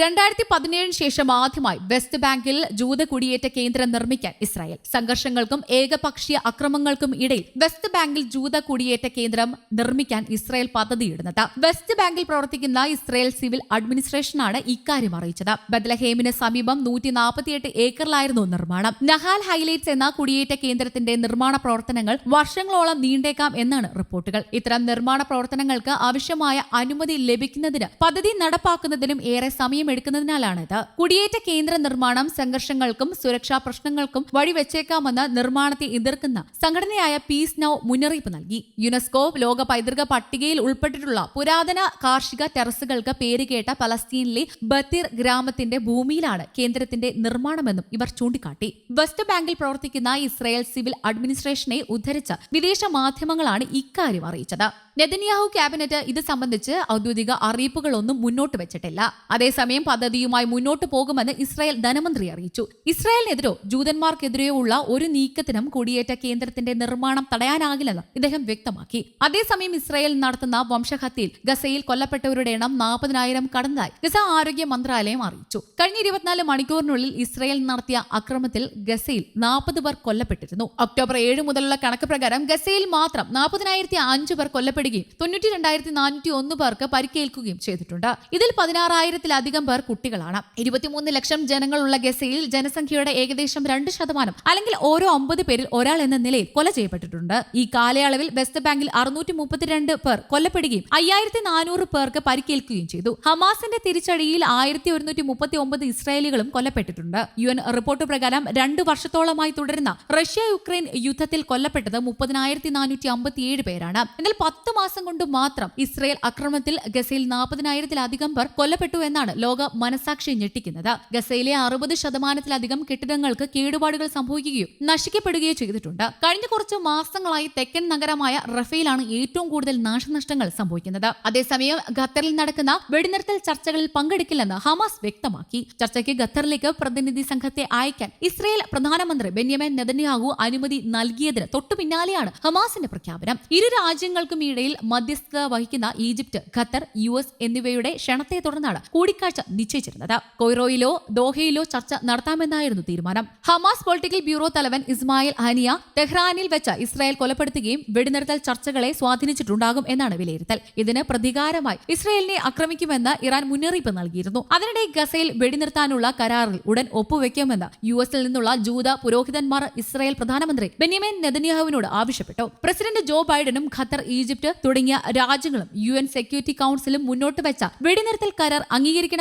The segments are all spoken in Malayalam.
രണ്ടായിരത്തി പതിനേഴിന് ശേഷം ആദ്യമായി വെസ്റ്റ് ബാങ്കിൽ ജൂത കുടിയേറ്റ കേന്ദ്രം നിർമ്മിക്കാൻ ഇസ്രായേൽ. സംഘർഷങ്ങൾക്കും ഏകപക്ഷീയ അക്രമങ്ങൾക്കും ഇടയിൽ വെസ്റ്റ് ബാങ്കിൽ ജൂത കുടിയേറ്റ കേന്ദ്രം നിർമ്മിക്കാൻ ഇസ്രായേൽ പദ്ധതിയിടുന്നത്. വെസ്റ്റ് ബാങ്കിൽ പ്രവർത്തിക്കുന്ന ഇസ്രായേൽ സിവിൽ അഡ്മിനിസ്ട്രേഷനാണ് ഇക്കാര്യം അറിയിച്ചത്. ബദലഹേമിന് സമീപം നൂറ്റി നാൽപ്പത്തിയെട്ട് ഏക്കറിലായിരുന്നു നിർമ്മാണം. നഹാൽ ഹൈലൈറ്റ്സ് എന്ന കുടിയേറ്റ കേന്ദ്രത്തിന്റെ നിർമ്മാണ പ്രവർത്തനങ്ങൾ വർഷങ്ങളോളം നീണ്ടേക്കാം എന്നാണ് റിപ്പോർട്ടുകൾ. ഇത്തരം നിർമ്മാണ പ്രവർത്തനങ്ങൾക്ക് ആവശ്യമായ അനുമതി ലഭിക്കുന്നതിന് പദ്ധതി നടപ്പാക്കുന്നതിനും ഏറെ സമയമെടുക്കുന്നതിനാലാണ് ഇത് കുടിയേറ്റ കേന്ദ്ര നിർമ്മാണം സംഘർഷങ്ങൾക്കും സുരക്ഷാ പ്രശ്നങ്ങൾക്കും വഴിവെച്ചേക്കാമെന്ന് നിർമ്മാണത്തെ എതിർക്കുന്ന സംഘടനയായ പീസ് നൌ മുന്നറിയിപ്പ് നൽകി. യുനെസ്കോ ലോക പൈതൃക പട്ടികയിൽ ഉൾപ്പെട്ടിട്ടുള്ള പുരാതന കാർഷിക ടെറസുകൾക്ക് പേരുകേട്ട പലസ്തീനിലെ ബത്തീർ ഗ്രാമത്തിന്റെ ഭൂമിയിലാണ് കേന്ദ്രത്തിന്റെ നിർമ്മാണമെന്നും ഇവർ ചൂണ്ടിക്കാട്ടി. വെസ്റ്റ് ബാങ്കിൽ പ്രവർത്തിക്കുന്ന ഇസ്രായേൽ സിവിൽ അഡ്മിനിസ്ട്രേഷനെ ഉദ്ധരിച്ച വിദേശ മാധ്യമങ്ങളാണ് ഇക്കാര്യം അറിയിച്ചത്. നെതന്യാഹു ക്യാബിനറ്റ് ഇത് സംബന്ധിച്ച് ഔദ്യോഗിക അറിയിപ്പുകളൊന്നും മുന്നോട്ട് വെച്ചിട്ടില്ല. അതേസമയം പദ്ധതിയുമായി മുന്നോട്ട് പോകുമെന്ന് ഇസ്രായേൽ ധനമന്ത്രി അറിയിച്ചു. ഇസ്രായേലിനെതിരോ ജൂതന്മാർക്കെതിരെയോ ഉള്ള ഒരു നീക്കത്തിനും കുടിയേറ്റ കേന്ദ്രത്തിന്റെ നിർമ്മാണം തടയാനാകില്ലെന്ന് ഇദ്ദേഹം വ്യക്തമാക്കി. അതേസമയം ഇസ്രായേൽ നടത്തുന്ന വംശഹത്യയിൽ ഗസയിൽ കൊല്ലപ്പെട്ടവരുടെ എണ്ണം നാൽപ്പതിനായിരം കടന്നതായി ഗസ ആരോഗ്യ മന്ത്രാലയം അറിയിച്ചു. കഴിഞ്ഞ ഇരുപത്തിനാല് മണിക്കൂറിനുള്ളിൽ ഇസ്രായേൽ നടത്തിയ അക്രമത്തിൽ ഗസയിൽ നാൽപ്പത് പേർ കൊല്ലപ്പെട്ടിരുന്നു. ഒക്ടോബർ ഏഴ് മുതലുള്ള കണക്ക് പ്രകാരം ഗസയിൽ മാത്രം നാൽപ്പതിനായിരത്തി അഞ്ച് പേർ കൊല്ലപ്പെടുകയും തൊണ്ണൂറ്റി രണ്ടായിരത്തി നാനൂറ്റി ഒന്ന് പേർക്ക് പരിക്കേൽക്കുകയും ചെയ്തിട്ടുണ്ട്. ഇതിൽ പതിനാറായിരത്തിലധികം പേർ കുട്ടികളാണ്. ഇരുപത്തിമൂന്ന് ലക്ഷം ജനങ്ങളുള്ള ഗസയിൽ ജനസംഖ്യയുടെ ഏകദേശം രണ്ട് ശതമാനം അല്ലെങ്കിൽ ഓരോ ഒമ്പത് പേരിൽ ഒരാൾ എന്ന നിലയിൽ കൊല ചെയ്യപ്പെട്ടിട്ടുണ്ട്. ഈ കാലയളവിൽ വെസ്റ്റ് ബാങ്കിൽ അറുന്നൂറ്റി മുപ്പത്തിരണ്ട് പേർ കൊല്ലപ്പെടുകയും അയ്യായിരത്തി നാനൂറ് പേർക്ക് പരിക്കേൽക്കുകയും ചെയ്തു. ഹമാസിന്റെ തിരിച്ചടിയിൽ ആയിരത്തി ഒരുന്നൂറ്റി മുപ്പത്തി ഒമ്പത് ഇസ്രായേലികളും കൊല്ലപ്പെട്ടിട്ടുണ്ട്. യു എൻ റിപ്പോർട്ട് പ്രകാരം രണ്ട് വർഷത്തോളമായി തുടരുന്ന റഷ്യ യുക്രൈൻ യുദ്ധത്തിൽ കൊല്ലപ്പെട്ടത് മുപ്പതിനായിരത്തി നാനൂറ്റി അമ്പത്തിയേഴ് പേരാണ്. എന്നാൽ പത്ത് മാസം കൊണ്ട് മാത്രം ഇസ്രായേൽ ആക്രമണത്തിൽ ഗസയിൽ നാൽപ്പതിനായിരത്തിലധികം പേർ കൊല്ലപ്പെട്ടു എന്നാണ് ലോക മനസാക്ഷി ഞെട്ടിക്കുന്നത്. ഗസയിലെ അറുപത് ശതമാനത്തിലധികം കെട്ടിടങ്ങൾക്ക് കേടുപാടുകൾ സംഭവിക്കുകയും നശിക്കപ്പെടുകയോ ചെയ്തിട്ടുണ്ട്. കഴിഞ്ഞ കുറച്ച് മാസങ്ങളായി തെക്കൻ നഗരമായ റഫേലാണ് ഏറ്റവും കൂടുതൽ നാശനഷ്ടങ്ങൾ സംഭവിക്കുന്നത്. അതേസമയം ഖത്തറിൽ നടക്കുന്ന വെടിനിർത്തൽ ചർച്ചകളിൽ പങ്കെടുക്കില്ലെന്ന് ഹമാസ് വ്യക്തമാക്കി. ചർച്ചയ്ക്ക് ഖത്തറിലേക്ക് പ്രതിനിധി സംഘത്തെ അയക്കാൻ ഇസ്രയേൽ പ്രധാനമന്ത്രി ബെന്യാമിൻ നെതന്യാഹു അനുമതി നൽകിയതിന് തൊട്ടു പിന്നാലെയാണ് ഹമാസിന്റെ പ്രഖ്യാപനം. ഇരു രാജ്യങ്ങൾക്കും ഇടയിൽ മധ്യസ്ഥത വഹിക്കുന്ന ഈജിപ്ത് ഖത്തർ യു എസ് എന്നിവയുടെ ക്ഷണത്തെ തുടർന്നാണ് കൂടിക്കാഴ്ച നിശ്ചയിച്ചിരുന്നത്. കൊയ്റോയിലോ ദോഹയിലോ ചർച്ച നടത്താമെന്നായിരുന്നു തീരുമാനം. ഹമാസ് പൊളിറ്റിക്കൽ ബ്യൂറോ തലവൻ ഇസ്മായിൽ ഹനിയ തെഹ്റാനിൽ വെച്ച് ഇസ്രായേൽ കൊലപ്പെടുത്തുകയും വെടിനിർത്തൽ ചർച്ചകളെ സ്വാധീനിച്ചിട്ടുണ്ടാകും എന്നാണ് വിലയിരുത്തൽ. ഇതിന് പ്രതികാരമായി ഇസ്രായേലിനെ ആക്രമിക്കുമെന്ന് ഇറാൻ മുന്നറിയിപ്പ് നൽകിയിരുന്നു. അതിനിടെ ഗസയിൽ വെടിനിർത്താനുള്ള കരാറിൽ ഉടൻ ഒപ്പുവെക്കുമെന്ന് യു എസിൽ നിന്നുള്ള ജൂത പുരോഹിതന്മാർ ഇസ്രായേൽ പ്രധാനമന്ത്രി ബെന്യമിൻ നെതന്യാഹുവിനോട് ആവശ്യപ്പെട്ടു. പ്രസിഡന്റ് ജോ ബൈഡനും ഖത്തർ ഈജിപ്ത് തുടങ്ങിയ രാജ്യങ്ങളും യു സെക്യൂരിറ്റി കൌൺസിലും മുന്നോട്ട് വെച്ച വെടിനിർത്തൽ കരാർ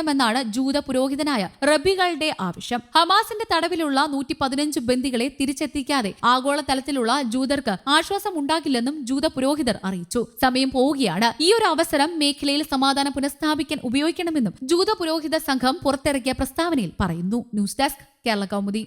അംഗീകരിക്കണമെന്നാണ് ജൂത പുരോഹിതനായ റബികളുടെ ആവശ്യം. ഹമാസിന്റെ തടവിലുള്ള നൂറ്റി പതിനഞ്ച് ബന്ദികളെ തിരിച്ചെത്തിക്കാതെ ആഗോളതലത്തിലുള്ള ജൂതർക്ക് ആശ്വാസം ഉണ്ടാകില്ലെന്നും ജൂത പുരോഹിതർ അറിയിച്ചു. സമയം പോവുകയാണ്. ഈ ഒരു അവസരം മേഖലയിൽ സമാധാനം പുനഃസ്ഥാപിക്കാൻ ഉപയോഗിക്കണമെന്നും ജൂത പുരോഹിത സംഘം പുറത്തിറക്കിയ പ്രസ്താവനയിൽ പറയുന്നു. News desk Kerala Kaumudi.